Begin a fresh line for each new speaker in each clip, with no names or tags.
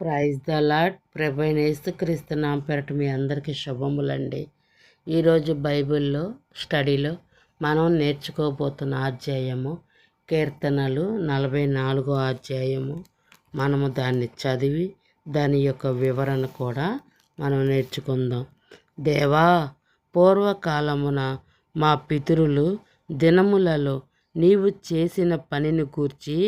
Praise the lord ప్రభైన క్రీస్తు నామ పెరట మీ అందరికీ శుభములండి. ఈరోజు బైబిల్లో స్టడీలో మనం నేర్చుకోబోతున్న అధ్యాయము కీర్తనలు నలభై నాలుగో అధ్యాయము. మనము దాన్ని చదివి దాని యొక్క వివరణ కూడా మనం నేర్చుకుందాం. దేవా పూర్వకాలమున మా పితరులు దినములలో నీవు చేసిన పనిని గూర్చి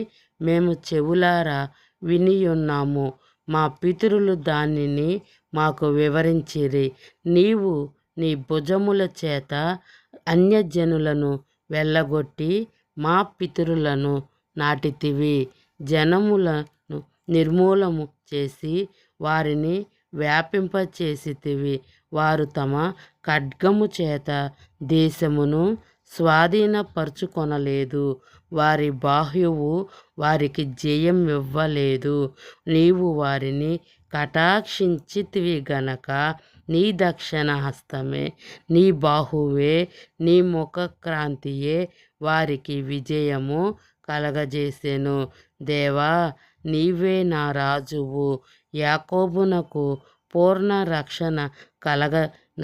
మేము చెవులారా వినియున్నాము. మా పితరులు దానిని మాకు వివరించిరి. నీవు నీ భుజముల చేత అన్యజనులను వెళ్ళగొట్టి మా పితరులను నాటితివి. జనములను నిర్మూలము చేసి వారిని వ్యాపింపచేసితివి. వారు తమ ఖడ్గము చేత దేశమును స్వాధీనపరుచుకొనలేదు. వారి బాహ్యువు వారికి జయం ఇవ్వలేదు. నీవు వారిని కటాక్షించితివి గనక నీ దక్షిణ హస్తమే నీ బాహువే నీ ముఖక్రాంతియే వారికి విజయము కలగజేసెను. దేవా నీవే నా రాజువు. యాకోబునకు పూర్ణ రక్షణ కలగ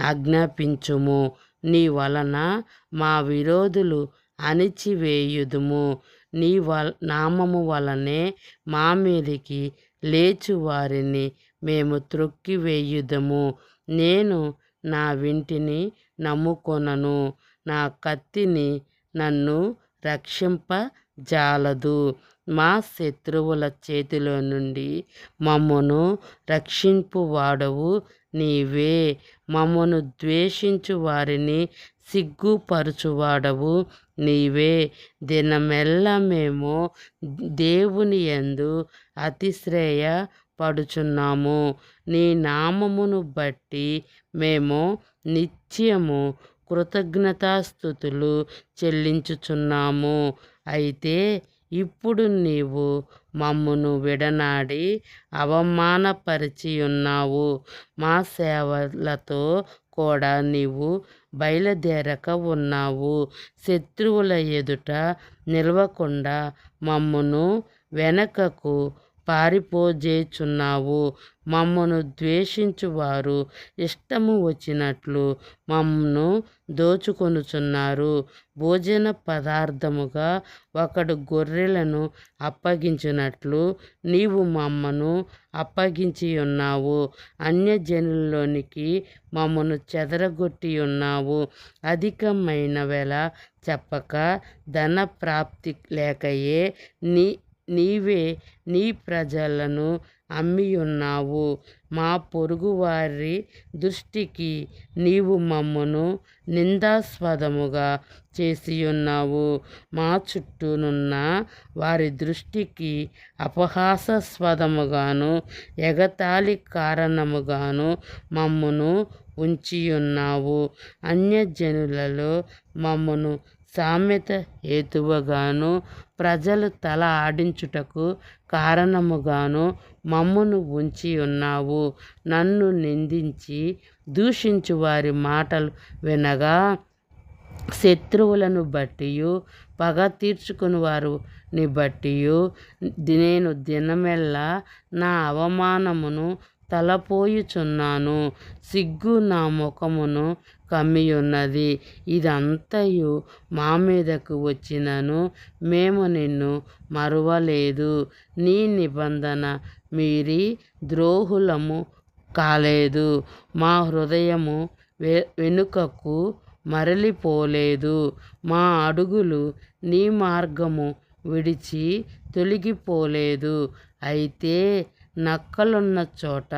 ఆజ్ఞాపించుము. నీ వలన మా విరోధులు అణిచివేయుదుము. నీ వల్ నామము వలనే మా మీదికి లేచు వారిని మేము త్రొక్కివేయుదము. నేను నా వింటిని నమ్ముకొనను. నా కత్తిని నన్ను రక్షింప జాలదు మా శత్రువుల చేతిలో నుండి మమ్మను రక్షింపు వాడవు నీవే. మమ్మను ద్వేషించు వారిని సిగ్గుపరచువాడవు నీవే. దినమెల్ల మేము దేవుని ఎందు అతిశ్రేయ పడుచున్నాము నీ నామమును బట్టి మేము నిత్యము కృతజ్ఞతాస్థుతులు చెల్లించుచున్నాము. అయితే ఇప్పుడు నీవు మమ్మను విడనాడి అవమానపరిచి ఉన్నావు మా సేవలతో కూడా నీవు బయలుదేరక ఉన్నావు. శత్రువుల ఎదుట నిలవకుండా మమ్మను వెనకకు పారిపోజేచున్నావు. మమ్మను ద్వేషించువారు. ఇష్టము వచ్చినట్లు మమ్మను దోచుకొనుచున్నారు. భోజన పదార్థముగా ఒకడు గొర్రెలను అప్పగించినట్లు నీవు మమ్మను అప్పగించి ఉన్నావు అన్యజనుల్లోనికి మమ్మను చెదరగొట్టి ఉన్నావు అధికమైన వేళ చెప్పక ధన ప్రాప్తి లేకయే నీ నీవే నీ ప్రజలను అమ్మియున్నావు. మా పొరుగువారి దృష్టికి నీవు మమ్మను నిందాస్పదముగా చేసియున్నావు. మా చుట్టూనున్న వారి దృష్టికి అపహాసాస్పదముగాను ఎగతాళి కారణముగాను మమ్మను ఉంచియున్నావు. అన్యజనులలో మమ్మను సామెత హేతువుగాను ప్రజలు తల ఆడించుటకు కారణముగాను మమ్మును ఉంచి ఉన్నావు. నన్ను నిందించి దూషించు వారి మాటలు వినగా శత్రువులను బట్టి పగ తీర్చుకుని వారిని బట్టి నేను దినమెల్లా నా అవమానమును తలపోయుచున్నాను. సిగ్గు నా ముఖమును కమ్మియున్నది. ఇదంతయు మా మీదకు వచ్చినను మేము నిన్ను మరువలేదు. నీ నిబంధన మీరి ద్రోహులము కాలేదు. మా హృదయము వె వెనుకకు మరలిపోలేదు. మా అడుగులు నీ మార్గము విడిచి తొలగిపోలేదు. అయితే నక్కలున్న చోట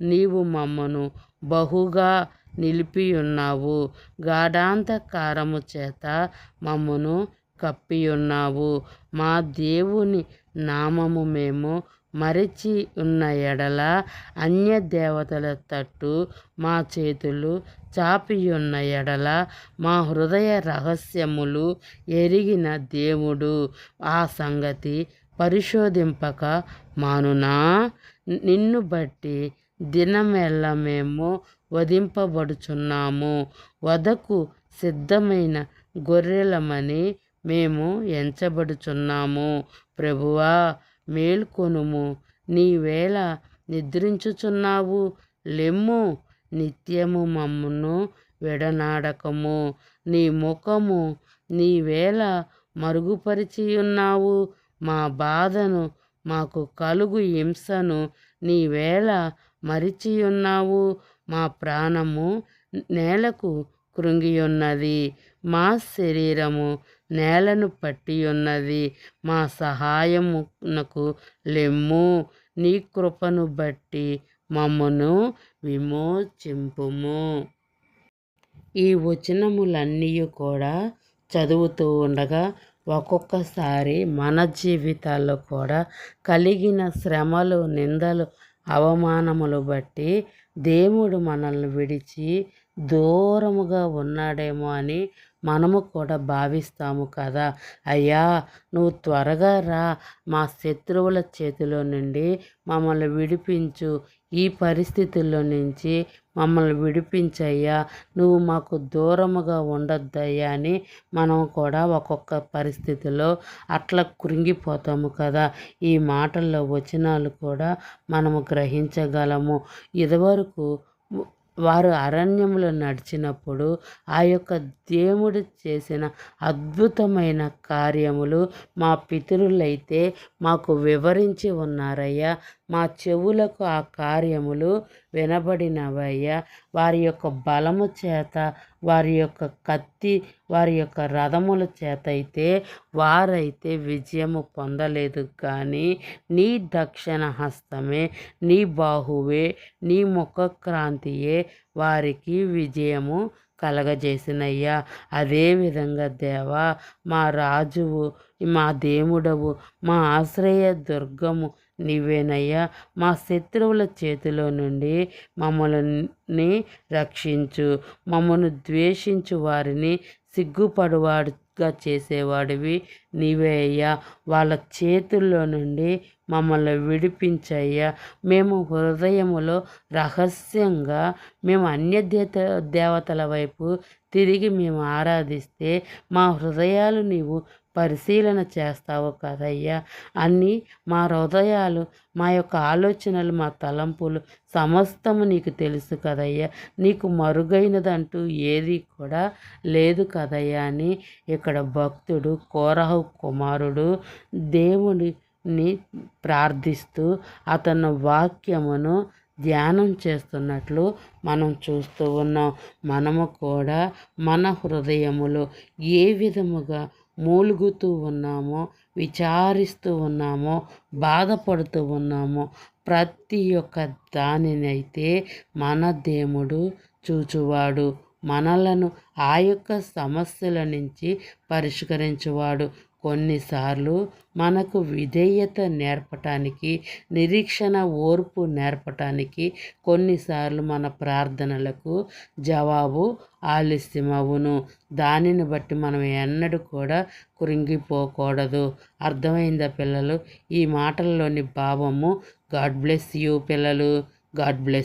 నీవు మమ్మను బహుగా నిలిపియున్నావు. గాఢాంధకారము చేత మమ్మను కప్పియున్నావు. మా దేవుని నామము మేము మరచి ఉన్న ఎడల అన్య దేవతల తట్టు మా చేతులు చాపియున్న ఎడల మా హృదయ రహస్యములు ఎరిగిన దేవుడు. ఆ సంగతి పరిశోధింపక మానునా నిన్ను బట్టి దినమెల్ల మేము వధింపబడుచున్నాము. వధకు సిద్ధమైన గొర్రెలమని మేము ఎంచబడుచున్నాము. ప్రభువా మేల్కొనుము. నీవేళ నిద్రించుచున్నావు లెమ్ము నిత్యము మమ్మును విడనాడకము. నీ ముఖము నీవేళ మరుగుపరిచియున్నావు. మా బాధను మాకు కలుగు హింసను నీవేళ మరిచియున్నావు. మా ప్రాణము నేలకు కృంగియున్నది. మా శరీరము నేలను పట్టియున్నది. మా సహాయమునకు లెమ్ము. నీ కృపను బట్టి మమ్మను విమోచింపుము. ఈ వచనములన్నీ కూడా చదువుతూ ఉండగా ఒక్కొక్కసారి మన జీవితాల్లో కూడా కలిగిన శ్రమలు నిందలు అవమానములు బట్టి దేవుడు మనల్ని విడిచి దూరముగా ఉన్నాడేమో అని మనము కూడా భావిస్తాము కదా. అయ్యా నువ్వు త్వరగా రా. మా శత్రువుల చేతిలో నుండి మమ్మల్ని విడిపించు. ఈ పరిస్థితుల్లో నుంచి మమ్మల్ని విడిపించయ్యా. నువ్వు మాకు దూరముగా ఉండొద్దయ్యా అని మనం కూడా ఒక్కొక్క పరిస్థితిలో అట్లా కృంగిపోతాము కదా. ఈ మాటల్లో వచనాలు కూడా మనము గ్రహించగలము. ఇదివరకు వారు అరణ్యంలో నడిచినప్పుడు ఆ యొక్క దేవుడు చేసిన అద్భుతమైన కార్యములు మా పితరులైతే మాకు వివరించి ఉన్నారయ్యా. మా చెవులకు ఆ కార్యములు వినబడినవయ్యా. వారి యొక్క బలము చేత వారి యొక్క కత్తి వారి యొక్క రథముల చేత అయితే వారైతే విజయము పొందలేదు. కానీ నీ దక్షిణ హస్తమే నీ బాహువే నీ ముఖక్రాంతియే వారికి విజయము కలగజేసినయ్యా. అదేవిధంగా దేవా మా రాజువు మా దేవుడవు మా ఆశ్రయ దుర్గము నీవేనయ్యా. మా శత్రువుల చేతిలో నుండి మమ్మల్ని రక్షించు. మమ్మను ద్వేషించు వారిని సిగ్గుపడువాడుగా చేసేవాడివి నీవే అయ్యా. వాళ్ళ చేతుల్లో నుండి మమ్మల్ని విడిపించయ్యా. మేము హృదయములో రహస్యంగా మేము అన్య దేవతల వైపు తిరిగి మేము ఆరాధిస్తే మా హృదయాలు నీవు పరిశీలన చేస్తావు కదయ్యా. అన్నీ మా హృదయాలు మా యొక్క ఆలోచనలు మా తలంపులు సమస్తము నీకు తెలుసు కదయ్యా. నీకు మరుగైనదంటూ ఏది కూడా లేదు కదయ్యా అని ఇక్కడ భక్తుడు కోరహు కుమారుడు దేవుడిని ప్రార్థిస్తూ అతను వాక్యమును ధ్యానం చేస్తున్నట్లు మనం చూస్తూ ఉన్నాం. మనము కూడా మన హృదయములో ఏ విధముగా మూలుగుతూ ఉన్నామో విచారిస్తూ ఉన్నామో బాధపడుతూ ఉన్నామో ప్రతి ఒక్క దానినైతే మన దేవుడు చూచువాడు. మనలను ఆ యొక్క సమస్యల నుంచి పరిష్కరించువాడు. కొన్నిసార్లు మనకు విధేయత నేర్పటానికి నిరీక్షణ ఓర్పు నేర్పటానికి కొన్నిసార్లు మన ప్రార్థనలకు జవాబు ఆలస్యమవును. దానిని బట్టి మనం ఎన్నడూ కూడా కృంగిపోకూడదు. అర్థమైందా పిల్లలు? ఈ మాటల్లోని భావము గాడ్ బ్లెస్ యూ పిల్లలు గాడ్ బ్లెస్